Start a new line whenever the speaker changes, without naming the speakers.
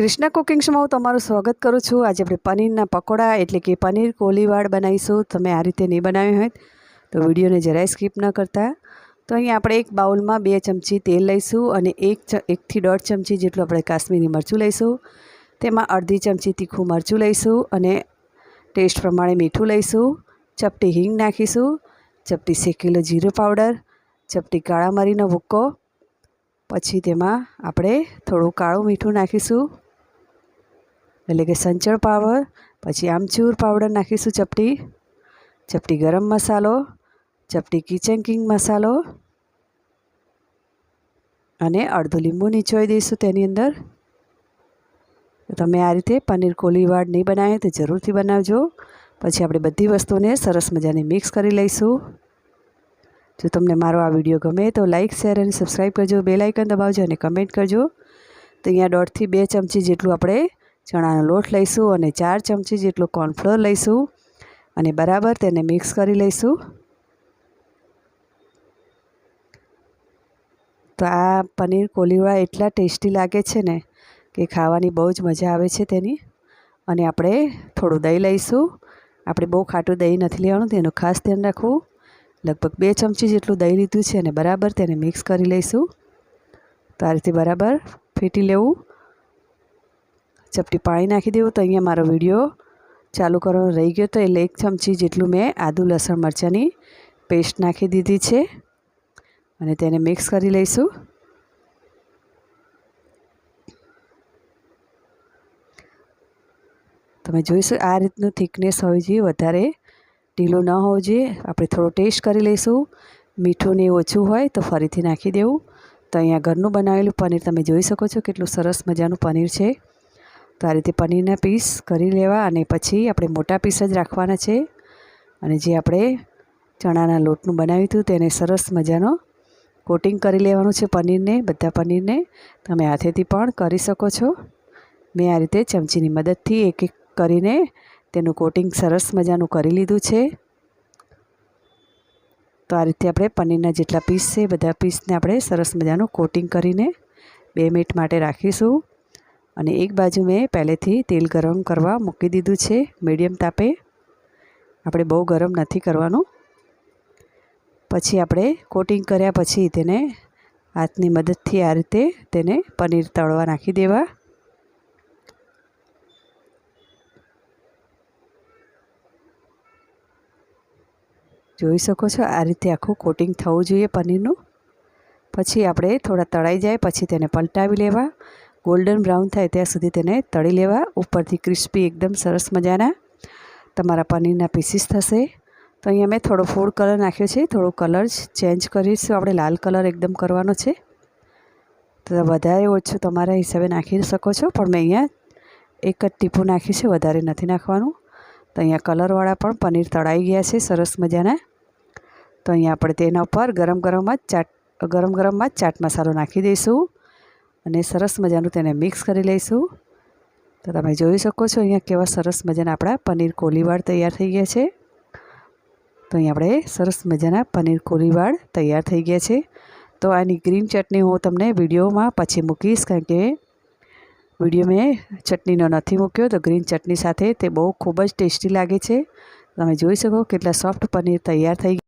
Krishna cooking શોમાં હું તમારું સ્વાગત કરું છું. આજે આપણે પનીરના પકોડા એટલે કે પનીર કોલીવાળ બનાવીશું. તમે આ રીતે નહીં બનાવ્યું હોય તો વિડીયોને જરાય સ્કીપ ન કરતા. તો અહીંયા આપણે એક બાઉલમાં બે ચમચી તેલ લઈશું અને એક એકથી દોઢ ચમચી જેટલું આપણે કાશ્મીરી મરચું લઈશું. તેમાં અડધી ચમચી તીખું મરચું લઈશું અને ટેસ્ટ પ્રમાણે મીઠું લઈશું. ચપટી હિંગ નાખીશું. ચપટી શેકેલો જીરું પાવડર. ચપટી કાળા મરીનો ભૂક્કો. પછી તેમાં આપણે થોડું કાળું મીઠું નાખીશું. એટલે કે સંચળ પાવડર, પછી આમચૂર પાવડર નાખીશું ચપટી ચપટી ગરમ મસાલો, ચપટી કિચન કિંગ મસાલો અને અડધું લીંબુ નીચોઈ દઈશું તેની અંદર. તમે આ રીતે પનીર કોલીવાડ નહીં બનાવે તો જરૂરથી બનાવજો. પછી આપણે બધી વસ્તુને સરસ મજાની મિક્સ કરી લઈશું. જો તમને મારો આ વીડિયો ગમે તો લાઇક શેર અને સબસ્ક્રાઈબ કરજો. બે લાઇકન દબાવજો અને કમેન્ટ કરજો. તો અહીંયા દોઢથી બે ચમચી જેટલું આપણે ચણાનો લોટ લઈશું અને ચાર ચમચી જેટલું કોર્નફ્લોર લઈશું અને બરાબર તેને મિક્સ કરી લઈશું. તો આ પનીર કોલીવાળા એટલા ટેસ્ટી લાગે છે ને કે ખાવાની બહુ જ મજા આવે છે તેની. અને આપણે થોડું દહીં લઈશું. આપણે બહુ ખાટું દહીં નથી લેવાનું, તેનું ખાસ ધ્યાન રાખવું. લગભગ બે ચમચી જેટલું દહીં લીધું છે અને બરાબર તેને મિક્સ કરી લઈશું. તો આ રીતે બરાબર ફેટી લેવું. ચપટી પાણી નાખી દેવું તો અહીંયા મારો વીડિયો ચાલુ કરવાનો રહી ગયો તો એટલે એક ચમચી જેટલું મેં આદુ, લસણ, મરચાંની પેસ્ટ નાખી દીધી છે. અને તેને મિક્સ કરી લઈશું. તમે જોઈશું આ રીતનું થિકનેસ હોવી જોઈએ, વધારે ઢીલું ન હોવું જોઈએ. આપણે થોડો ટેસ્ટ કરી લઈશું. મીઠું ને ઓછું હોય તો ફરીથી નાખી દેવું. તો અહીંયા ઘરનું બનાવેલું પનીર તમે જોઈ શકો છો, કેટલું સરસ મજાનું પનીર છે. તો આ રીતે પનીરના પીસ કરી લેવા અને પછી આપણે મોટા પીસ જ રાખવાના છે. અને જે આપણે ચણાના લોટનું બનાવ્યું હતું તેને સરસ મજાનો કોટિંગ કરી લેવાનું છે પનીરને, બધા પનીરને. તમે હાથેથી પણ કરી શકો છો. મેં આ રીતે ચમચીની મદદથી એક એક કરીને તેનું કોટિંગ સરસ મજાનું કરી લીધું છે. તો આ રીતે આપણે પનીરના જેટલા પીસ છે, બધા પીસને આપણે સરસ મજાનું કોટિંગ કરીને બે મિનિટ માટે રાખીશું. અને એક બાજુ મેં પહેલેથી તેલ ગરમ કરવા મૂકી દીધું છે, મીડિયમ તાપે. આપણે બહુ ગરમ નથી કરવાનું. પછી આપણે કોટિંગ કર્યા પછી તેને હાથની મદદથી આ રીતે તેને પનીર તળવા નાખી દેવા. જોઈ શકો છો આ રીતે આખું કોટિંગ થવું જોઈએ પનીરનું. પછી આપણે થોડા તળાઈ જાય, પછી તેને પલટાવી લેવા. ગોલ્ડન બ્રાઉન થાય ત્યાં સુધી તેને તળી લેવા. ઉપરથી ક્રિસ્પી એકદમ સરસ મજાના તમારા પનીરના પીસીસ થશે. તો અહીંયા મેં થોડો ફૂડ કલર નાખ્યો છે. થોડો કલર ચેન્જ કરીશું. આપણે લાલ કલર એકદમ કરવાનો છે. તો વધારે ઓછું તમારા હિસાબે નાખી શકો છો. પણ મેં અહીંયા એક જ ટીપું નાખ્યું છે. વધારે નથી નાખવાનું. તો અહીંયા કલરવાળા પણ પનીર તળાઈ ગયા છે. સરસ મજાના. તો અહીંયા આપણે તેના ઉપર ગરમ ગરમમાં ચાટ, ગરમ ગરમમાં જ ચાટ મસાલો નાખી દઈશું. અને સરસ મજાનું તેને મિક્સ કરી લઈશું. તો તમે જોઈ શકો છો અહીંયા કેવા સરસ મજાના આપણા પનીર કોલીવાળ તૈયાર થઈ ગયા છે. તો અહીં આપણે સરસ મજાના પનીર કોલીવાળ તૈયાર થઈ ગયા છે. તો આની ગ્રીન ચટણી હું તમને વિડીયોમાં પછી મૂકીશ કારણ કે વીડિયો મેં ચટણીનો નથી મૂક્યો તો ગ્રીન ચટણી સાથે તે બહુ ખૂબ જ ટેસ્ટી લાગે છે. તમે જોઈ શકો કેટલા સોફ્ટ પનીર તૈયાર થઈ